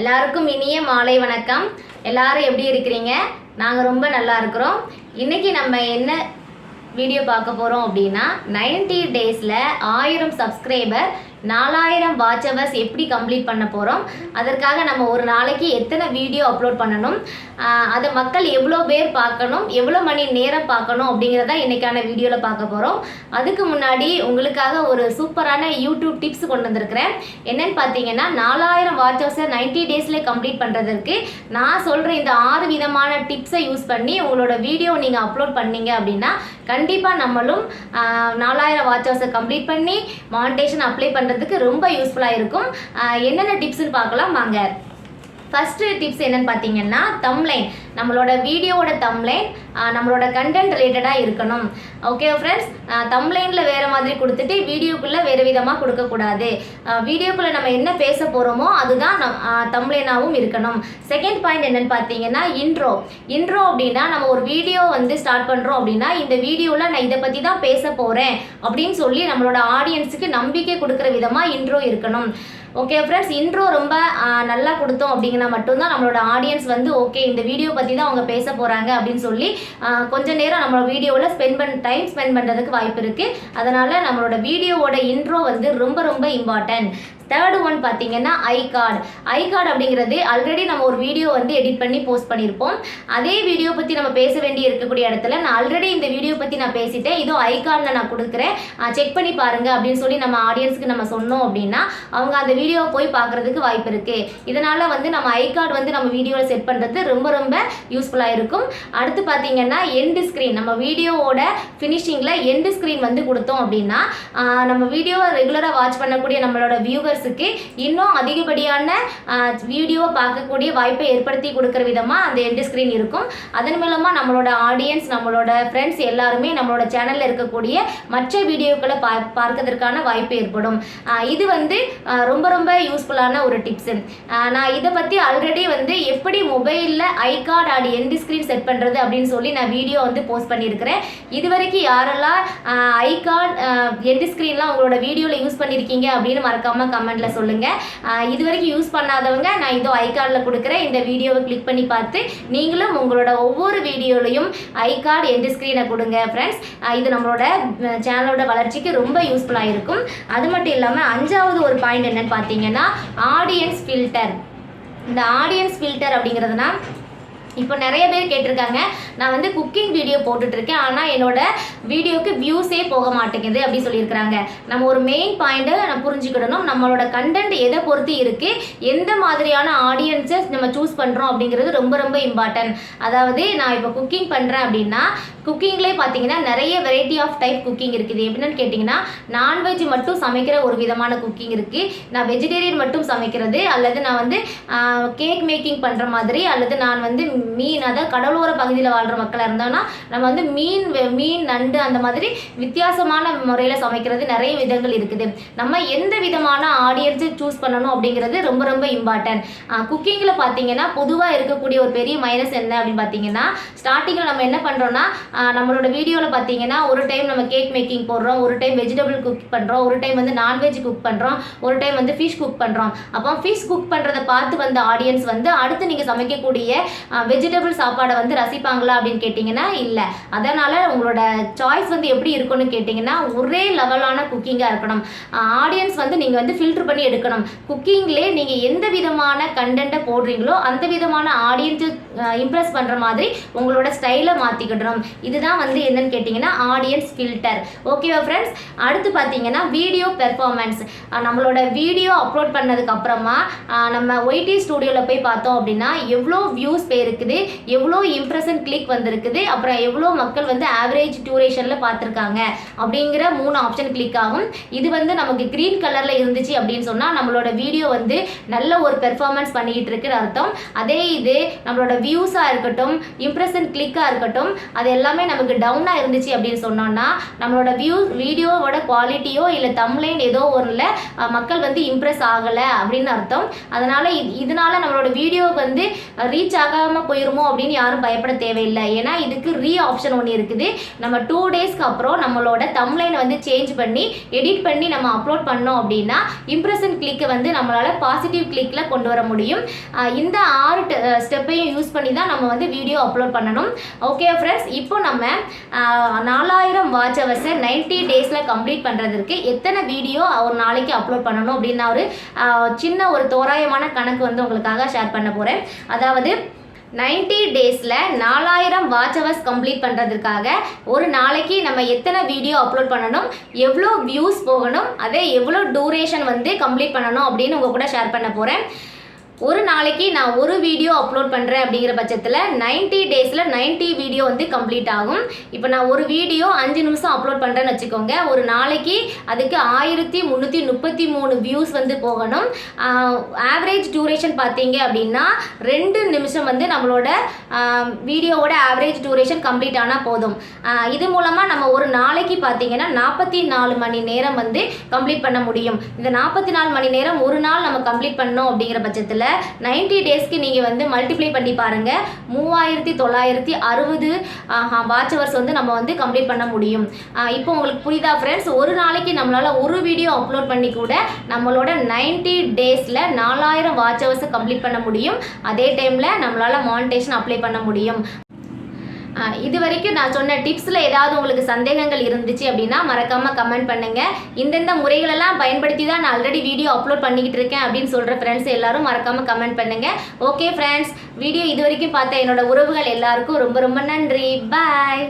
எல்லாருக்கும் இனிய மாலை வணக்கம். எல்லாரும் எப்படி இருக்கிறீங்க? நாங்கள் ரொம்ப நல்லா இருக்கிறோம். இன்னைக்கு நம்ம என்ன வீடியோ பார்க்க போகிறோம் அப்படின்னா 90 டேஸில் ஆயிரம் சப்ஸ்கிரைபர் நாலாயிரம் வாட்ச் ஹவர்ஸ் எப்படி கம்ப்ளீட் பண்ண போகிறோம் அதற்காக நம்ம ஒரு நாளைக்கு எத்தனை வீடியோ அப்லோட் பண்ணணும்? அதை மக்கள் எவ்வளோ பேர் பார்க்கணும்? எவ்வளோ மணி நேரம் பார்க்கணும்? அப்படிங்கிறத இன்னைக்கான வீடியோவில் பார்க்க போகிறோம் அதுக்கு முன்னாடி உங்களுக்காக ஒரு சூப்பரான யூடியூப் டிப்ஸ் கொண்டு வந்திருக்கிறேன். என்னென்னு பார்த்தீங்கன்னா நாலாயிரம் வாட்ச் ஹவர்ஸை நைன்டி டேஸில் கம்ப்ளீட் பண்ணுறதுக்கு நான் சொல்கிற இந்த ஆறு விதமான டிப்ஸை யூஸ் பண்ணி உங்களோட வீடியோ நீங்கள் அப்லோட் பண்ணீங்க அப்படின்னா கண்டிப்பாக நம்மளும் நாலாயிரம் வாட்ச்சவர்ஸை கம்ப்ளீட் பண்ணி மானிட்டேஷன் அப்ளை பண்ணுறதுக்கு ரொம்ப யூஸ்ஃபுல்லாக இருக்கும். என்னென்ன டிப்ஸ்னு பார்க்கலாம். வாங்க. ஃபஸ்ட்டு டிப்ஸ் என்னன்னு பார்த்தீங்கன்னா தம்லைன் நம்மளோட வீடியோவோட தம்லைன் நம்மளோட கண்டென்ட் ரிலேட்டடாக இருக்கணும். ஓகே ஃப்ரெண்ட்ஸ் தம்லைனில் வேறு மாதிரி கொடுத்துட்டு வீடியோக்குள்ளே வேறு விதமாக கொடுக்கக்கூடாது. வீடியோக்குள்ளே நம்ம என்ன பேச போகிறோமோ அதுதான் நம் தம்லைனாகவும் இருக்கணும். செகண்ட் பாயிண்ட் என்னன்னு பார்த்தீங்கன்னா இன்ட்ரோ இன்ட்ரோ அப்படின்னா நம்ம ஒரு வீடியோ வந்து ஸ்டார்ட் பண்ணுறோம் அப்படின்னா இந்த வீடியோவில் நான் இதை பற்றி தான் பேச போகிறேன் அப்படின்னு சொல்லி நம்மளோட ஆடியன்ஸுக்கு நம்பிக்கை கொடுக்குற விதமாக இன்ட்ரோ இருக்கணும். ஓகே ஃப்ரெண்ட்ஸ் இன்ட்ரோ ரொம்ப நல்லா கொடுத்தோம் அப்படிங்கன்னா மட்டும்தான் நம்மளோட ஆடியன்ஸ் வந்து ஓகே இந்த வீடியோ பற்றி தான் அவங்க பேச போகிறாங்க அப்படின்னு சொல்லி கொஞ்ச நேரம் நம்மளோட வீடியோவில் ஸ்பெண்ட் பண்ண டைம் ஸ்பெண்ட் பண்ணுறதுக்கு வாய்ப்பு இருக்குது அதனால் நம்மளோட வீடியோவோட இன்ட்ரோ வந்து ரொம்ப ரொம்ப இம்பார்ட்டன்ட் தேர்டு ஒன் பார்த்தீங்கன்னா ஐ கார்டு ஐ கார்டு அப்படிங்கிறது ஆல்ரெடி நம்ம ஒரு வீடியோ வந்து எடிட் பண்ணி போஸ்ட் பண்ணியிருப்போம். அதே வீடியோ பற்றி நம்ம பேச வேண்டி இருக்கக்கூடிய இடத்துல நான் ஆல்ரெடி இந்த வீடியோ பற்றி நான் பேசிட்டேன். இதோ ஐ கார்டில் நான் கொடுக்குறேன். செக் பண்ணி பாருங்கள் அப்படின்னு சொல்லி நம்ம ஆடியன்ஸ்க்கு நம்ம சொன்னோம் அப்படின்னா அவங்க அந்த வீடியோவை போய் பார்க்குறதுக்கு வாய்ப்பு இருக்குது இதனால் வந்து நம்ம ஐ கார்டு வந்து நம்ம வீடியோவில் செட் பண்ணுறது ரொம்ப ரொம்ப யூஸ்ஃபுல்லாக இருக்கும். அடுத்து பார்த்தீங்கன்னா எண்டு ஸ்க்ரீன் நம்ம வீடியோவோட ஃபினிஷிங்கில் எண்டு ஸ்க்ரீன் வந்து கொடுத்தோம் அப்படின்னா நம்ம வீடியோவை ரெகுலராக வாட்ச் பண்ணக்கூடிய நம்மளோட வியூவர்ஸுக்கு இன்னும் அதிகப்படியான வீடியோவை பார்க்கக்கூடிய வாய்ப்பை ஏற்படுத்தி கொடுக்குற விதமாக அந்த எண்டு ஸ்க்ரீன் இருக்கும். அதன் மூலமாக நம்மளோட ஆடியன்ஸ் நம்மளோட ஃப்ரெண்ட்ஸ் எல்லாருமே நம்மளோட சேனலில் இருக்கக்கூடிய மற்ற வீடியோக்களை பா பார்க்கறதுக்கான வாய்ப்பு ஏற்படும். இது வந்து ரொம்ப ரொம்ப யூஸ்ஃபுல்லான ஒரு டிப்ஸு நான் இதை பற்றி ஆல்ரெடி வந்து எப்படி மொபைலில் ஐ கார்டு ஆடி எந்த ஸ்க்ரீன் செட் பண்ணுறது அப்படின்னு சொல்லி நான் வீடியோ வந்து போஸ்ட் பண்ணியிருக்கிறேன். இது வரைக்கும் யாரெல்லாம் ஐ கார்டு எண்டு ஸ்க்ரீன்லாம் உங்களோட வீடியோவில் யூஸ் பண்ணியிருக்கீங்க அப்படின்னு மறக்காமல் கமெண்ட்டில் சொல்லுங்கள் இது வரைக்கும் யூஸ் பண்ணாதவங்க நான் இதோ ஐ கார்டில் கொடுக்குறேன். இந்த வீடியோவை கிளிக் பண்ணி பார்த்து நீங்களும் உங்களோட ஒவ்வொரு வீடியோலையும் ஐ கார்டு எண்டு ஸ்க்ரீனை கொடுங்க ஃப்ரெண்ட்ஸ் இது நம்மளோட சேனலோட வளர்ச்சிக்கு ரொம்ப யூஸ்ஃபுல்லாக இருக்கும். அது மட்டும் இல்லாமல் அஞ்சாவது ஒரு பாயிண்ட் என்னன்னு பார்த்தீங்கன்னா ஆடியன்ஸ் ஃபில்டர் இந்த ஆடியன்ஸ் ஃபில்டர் அப்படிங்கிறதுனா இப்போ நிறைய பேர் கேட்டிருக்காங்க நான் வந்து குக்கிங் வீடியோ போட்டுட்ருக்கேன் ஆனால் என்னோட வீடியோக்கு வியூஸே போக மாட்டேங்குது அப்படின்னு சொல்லியிருக்கிறாங்க. நம்ம ஒரு மெயின் பாயிண்ட்டை நம்ம புரிஞ்சுக்கிடணும் நம்மளோட கண்டென்ட் எதை பொறுத்து இருக்குது எந்த மாதிரியான ஆடியன்ஸை நம்ம சூஸ் பண்ணுறோம் அப்படிங்கிறது ரொம்ப ரொம்ப இம்பார்ட்டன்ட் அதாவது நான் இப்போ குக்கிங் பண்ணுறேன் அப்படின்னா குக்கிங்லேயே பார்த்தீங்கன்னா நிறைய வெரைட்டி ஆஃப் டைப் குக்கிங் இருக்குது. எப்படின்னு கேட்டிங்கன்னா நான்வெஜ் மட்டும் சமைக்கிற ஒரு விதமான குக்கிங் இருக்குது நான் வெஜிடேரியன் மட்டும் சமைக்கிறது அல்லது நான் வந்து கேக் மேக்கிங் பண்ணுற மாதிரி அல்லது நான் வந்து மீன் அதாவது கடலோர பகுதியில் வாழ்கிற மக்களாக இருந்தோம்னா நம்ம வந்து மீன் மீன் நண்டு அந்த மாதிரி வித்தியாசமான முறையில் சமைக்கிறது நிறைய விதங்கள் இருக்குது. நம்ம எந்த விதமான ஆடியன்ஸை சூஸ் பண்ணணும் அப்படிங்கிறது ரொம்ப ரொம்ப இம்பார்ட்டன்ட் குக்கிங்கில் பார்த்தீங்கன்னா பொதுவாக இருக்கக்கூடிய ஒரு பெரிய மைனஸ் என்ன அப்படின்னு பார்த்தீங்கன்னா ஸ்டார்டிங்கில் நம்ம என்ன பண்ணுறோம்னா நம்மளோட வீடியோவில் பார்த்தீங்கன்னா ஒரு டைம் நம்ம கேக் மேக்கிங் போடுறோம் ஒரு டைம் வெஜிடபிள் குக் பண்ணுறோம் ஒரு டைம் வந்து நான்வெஜ் குக் பண்ணுறோம் ஒரு டைம் வந்து ஃபிஷ் குக் பண்ணுறோம் அப்போ ஃபிஷ் குக் பண்ணுறதை பார்த்து வந்த ஆடியன்ஸ் வந்து அடுத்து நீங்கள் சமைக்கக்கூடிய வெஜிடபிள் சாப்பாடை வந்து ரசிப்பாங்களா அப்படின்னு கேட்டிங்கன்னா இல்லை. அதனால் உங்களோட சாய்ஸ் வந்து எப்படி இருக்கும்னு கேட்டிங்கன்னா ஒரே லெவலான குக்கிங்காக இருக்கணும். ஆடியன்ஸ் வந்து நீங்கள் வந்து ஃபில்டர் பண்ணி எடுக்கணும். குக்கிங்லேயே நீங்கள் எந்த விதமான கண்டென்ட்டை போடுறீங்களோ அந்த விதமான ஆடியன்ஸை இம்ப்ரெஸ் பண்ணுற மாதிரி உங்களோட ஸ்டைலை மாற்றிக்கிடணும் இதுதான் வந்து என்னன்னு கேட்டிங்கன்னா ஆடியன்ஸ் ஃபில்டர் ஓகேவா ஃப்ரெண்ட்ஸ் அடுத்து பார்த்தீங்கன்னா வீடியோ பெர்ஃபார்மன்ஸ் நம்மளோட வீடியோ அப்லோட் பண்ணதுக்கப்புறமா நம்ம ஒய்டி ஸ்டூடியோவில் போய் பார்த்தோம் அப்படின்னா எவ்வளோ வியூஸ் போயிருக்குது எவ்வளோ இம்ப்ரெஷன் கிளிக் வந்திருக்குது அப்புறம் எவ்வளோ மக்கள் வந்து ஆவரேஜ் டியூரேஷனில் பார்த்துருக்காங்க அப்படிங்கிற மூணு ஆப்ஷன் கிளிக் ஆகும். இது வந்து நமக்கு க்ரீன் கலரில் இருந்துச்சு அப்படின்னு சொன்னால் நம்மளோட வீடியோ வந்து நல்ல ஒரு பெர்ஃபார்மன்ஸ் பண்ணிக்கிட்டு இருக்குன்னு அர்த்தம். அதே இது நம்மளோட வியூஸாக இருக்கட்டும் இம்ப்ரெஷன் கிளிக்காக இருக்கட்டும் அது எல்லாமே நமக்கு டவுனாக இருந்துச்சு அப்படின்னு சொன்னோம்னா நம்மளோட வியூ வீடியோவோட குவாலிட்டியோ இல்லை தம்லைன் ஏதோ ஒன்றில் மக்கள் வந்து இம்ப்ரெஸ் ஆகலை அப்படின்னு அர்த்தம். அதனால் இது இதனால நம்மளோட வீடியோ வந்து ரீச் ஆகாமல் போயிருமோ அப்படின்னு யாரும் பயப்பட தேவையில்லை. ஏன்னா இதுக்கு ரீ ஆப்ஷன் ஒன்று இருக்குது. நம்ம டூ டேஸ்க்கு அப்புறம் நம்மளோட தம்லைனை வந்து சேஞ்ச் பண்ணி எடிட் பண்ணி நம்ம அப்லோட் பண்ணோம் அப்படின்னா இம்ப்ரெஷன் கிளிக்கை வந்து நம்மளால் பாசிட்டிவ் கிளிக்கில் கொண்டு வர முடியும். இந்த ஆறு ஸ்டெப்பையும் யூஸ் பண்ணி தான் நம்ம வந்து வீடியோ அப்லோட் பண்ணணும். ஓகே ஃப்ரெண்ட்ஸ் இப்போ நம்ம நாலாயிரம் வாட்ச் ஹவர்ஸை நைன்ட்டி டேஸில் கம்ப்ளீட் பண்ணுறதுக்கு எத்தனை வீடியோ ஒரு நாளைக்கு அப்லோட் பண்ணணும் அப்படின்னு ஒரு சின்ன ஒரு தோராயமான கணக்கு வந்து உங்களுக்காக ஷேர் பண்ண போகிறேன் அதாவது 90 டேஸில் நாலாயிரம் வாட்ச் ஹவர்ஸ் கம்ப்ளீட் பண்ணுறதுக்காக ஒரு நாளைக்கு நம்ம எத்தனை வீடியோ அப்லோட் பண்ணணும் எவ்வளோ வியூஸ் போகணும் அதே எவ்வளோ டூரேஷன் வந்து கம்ப்ளீட் பண்ணணும் அப்படின்னு உங்கள் கூட ஷேர் பண்ண போகிறேன் ஒரு நாளைக்கு நான் ஒரு வீடியோ அப்லோட் பண்ணுறேன் அப்படிங்கிற பட்சத்தில் 90 டேஸில் 90 வீடியோ வந்து கம்ப்ளீட் ஆகும். இப்போ நான் ஒரு வீடியோ அஞ்சு நிமிஷம் அப்லோட் பண்ணுறேன்னு வச்சுக்கோங்க. ஒரு நாளைக்கு அதுக்கு ஆயிரத்தி முந்நூற்றி முப்பத்தி மூணு வியூஸ் வந்து போகணும். ஆவரேஜ் டியூரேஷன் பார்த்தீங்க அப்படின்னா ரெண்டு நிமிஷம் வந்து நம்மளோட வீடியோவோட ஆவரேஜ் டியூரேஷன் கம்ப்ளீட் ஆனால் போதும். இது மூலமாக நம்ம ஒரு நாளைக்கு பார்த்தீங்கன்னா நாற்பத்தி நாலு மணி நேரம் வந்து கம்ப்ளீட் பண்ண முடியும். இந்த நாற்பத்தி நாலு மணி நேரம் ஒரு நாள் நம்ம கம்ப்ளீட் பண்ணோம் அப்படிங்கிற பட்சத்தில் 90 டேஸ்க்கு நீங்கள் வந்து மல்டிப்ளை பண்ணி பாருங்கள் மூவாயிரத்தி தொள்ளாயிரத்தி அறுபது வாட்ச் ஹவர்ஸ் வந்து நம்ம வந்து கம்ப்ளீட் பண்ண முடியும். இப்போ உங்களுக்கு புரியுதா ஃப்ரெண்ட்ஸ் ஒரு நாளைக்கு நம்மளால் ஒரு வீடியோ அப்லோட் பண்ணி கூட நம்மளோட 90 டேஸில் நாலாயிரம் வாட்ச் ஹவர்ஸை கம்ப்ளீட் பண்ண முடியும். அதே டைமில் நம்மளால் மானிட்டேஷன் அப்ளை பண்ண முடியும். இது வரைக்கும் நான் சொன்ன டிப்ஸில் ஏதாவது உங்களுக்கு சந்தேகங்கள் இருந்துச்சு அப்படின்னா மறக்காமல் கமெண்ட் பண்ணுங்கள் இந்தந்த முறைகளெல்லாம் பயன்படுத்தி தான் நான் ஆல்ரெடி வீடியோ அப்லோட் பண்ணிக்கிட்டு இருக்கேன் அப்படின்னு சொல்கிற ஃப்ரெண்ட்ஸ் எல்லாரும் மறக்காமல் கமெண்ட் பண்ணுங்கள் ஓகே ஃப்ரெண்ட்ஸ் வீடியோ இது வரைக்கும் பார்த்த என்னோட உறவுகள் எல்லாருக்கும் ரொம்ப ரொம்ப நன்றி. பாய்